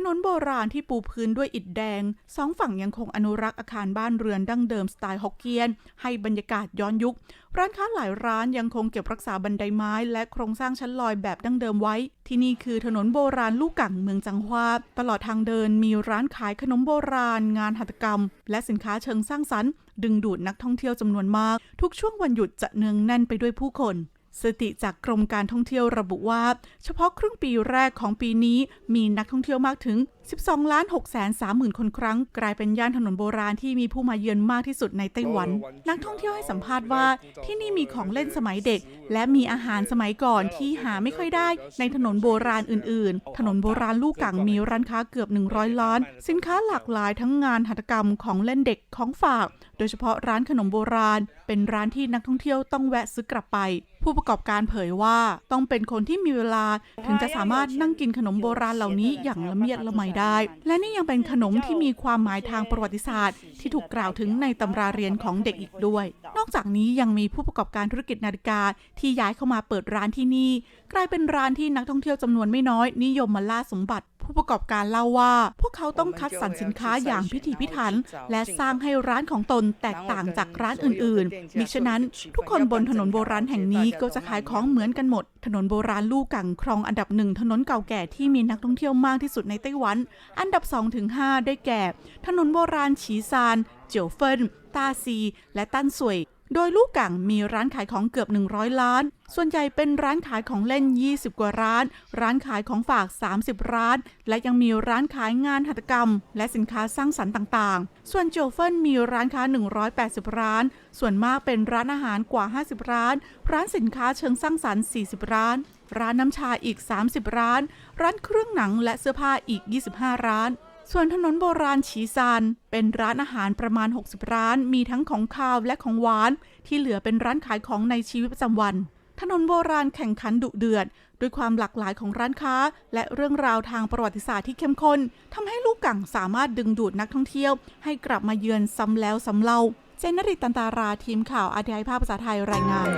ถนนโบราณที่ปูพื้นด้วยอิฐแดง สองฝั่งยังคงอนุรักษ์อาคารบ้านเรือนดั้งเดิมสไตล์ฮอกเกี้ยน ให้บรรยากาศย้อนยุค ร้านค้าหลายร้านยังคงเก็บรักษาบันไดไม้ และโครงสร้างชั้นลอยแบบดั้งเดิมไว้ ที่นี่คือถนนโบราณลูกกังเมืองจังหวาตลอดทางเดินมีร้านขายขนมโบราณ งานหัตถกรรม และสินค้าเชิงสร้างสรรค์ ดึงดูดนักท่องเที่ยวจำนวนมาก ทุกช่วงวันหยุดจะเนืองแน่นไปด้วยผู้คน สถิติจากกรมการท่องเที่ยวระบุว่า เฉพาะครึ่งปีแรกของปีนี้มีนักท่องเที่ยวมากถึง 12 ล้าน6แสน3หมื่นคนครั้ง กลายเป็นย่านถนนโบราณที่มีผู้มาเยือนมากที่สุดในไต้หวัน นักท่องเที่ยวให้สัมภาษณ์ว่าที่นี่มีของเล่นสมัยเด็ก และมีอาหารสมัยก่อนที่หาไม่ค่อยได้ ในถนนโบราณอื่น ๆ ถนนโบราณลูกกังมีร้านค้าเกือบ 100 ล้าน สินค้าหลากหลายทั้งงานหัตถกรรมของเล่นเด็กของฝาก โดยเฉพาะร้านขนมโบราณ เป็นร้านที่นักท่องเที่ยวต้องแวะซื้อกลับไป ผู้ประกอบการเผยว่าต้องเป็นคนที่มีเวลาถึงจะสามารถนั่งกินขนมโบราณเหล่านี้อย่างละเมียดละไมได้ และนี่ยังเป็นขนมที่มีความหมายทางประวัติศาสตร์ ที่ถูกกล่าวถึงในตำราเรียนของเด็กอีกด้วย นอกจากนี้ยังมีผู้ประกอบการธุรกิจนาฬิกาที่ย้ายเข้ามาเปิดร้านที่นี่ กลายเป็นร้านที่นักท่องเที่ยวจำนวนไม่น้อย นิยมมาล่าสมบัติผู้ประกอบการเล่าว่า พวกเขาต้องคัดสรรสินค้าอย่างพิถีพิถัน และสร้างให้ร้านของตนแตกต่างจากร้านอื่นๆ มิฉะนั้น ทุกคนบนถนนโบราณแห่งนี้ก็จะขายของเหมือนกันหมด ถนนโบราณลู่กังครองอันดับหนึ่งถนนเก่าแก่ที่มีนักท่องเที่ยวมากที่สุดในไต้หวัน อันดับ2-5ได้แก่ ถนนโบราณฉีซาน เจียวเฟินตาซี และตั้นสวย โดยลูกกังมีร้านขายของเกือบ 100 ล้าน ส่วนใหญ่เป็นร้านขายของเล่น 20 กว่าร้าน ร้านขายของฝาก 30 ร้าน และยังมีร้านขายงานหัตถกรรม และสินค้าสร้างสรรค์ต่างๆ ส่วนโจเฟินมีร้านค้า 180 ร้าน ส่วนมากเป็นร้านอาหารกว่า 50 ร้าน ร้านสินค้าเชิงสร้างสรรค์ 40 ร้าน ร้านน้ำชาอีก 30 ร้าน ร้านเครื่องหนังและเสื้อผ้าอีก 25 ร้าน ส่วนถนนโบราณฉีซานเป็นร้านอาหารประมาณ 60 ร้าน มีทั้งของคาวและของหวาน ที่เหลือเป็นร้านขายของในชีวิตประจำวัน ถนนโบราณแข่งขันดุเดือด ด้วยความหลากหลายของร้านค้า และเรื่องราวทางประวัติศาสตร์ที่เข้มข้นทำให้ลูกกังสามารถดึงดูดนักท่องเที่ยว ให้กลับมาเยือนซ้ำแล้วซ้ำเล่า เจนนริตตันตาราทีมข่าวอาทีไอภาพภาษาไทยรายงาน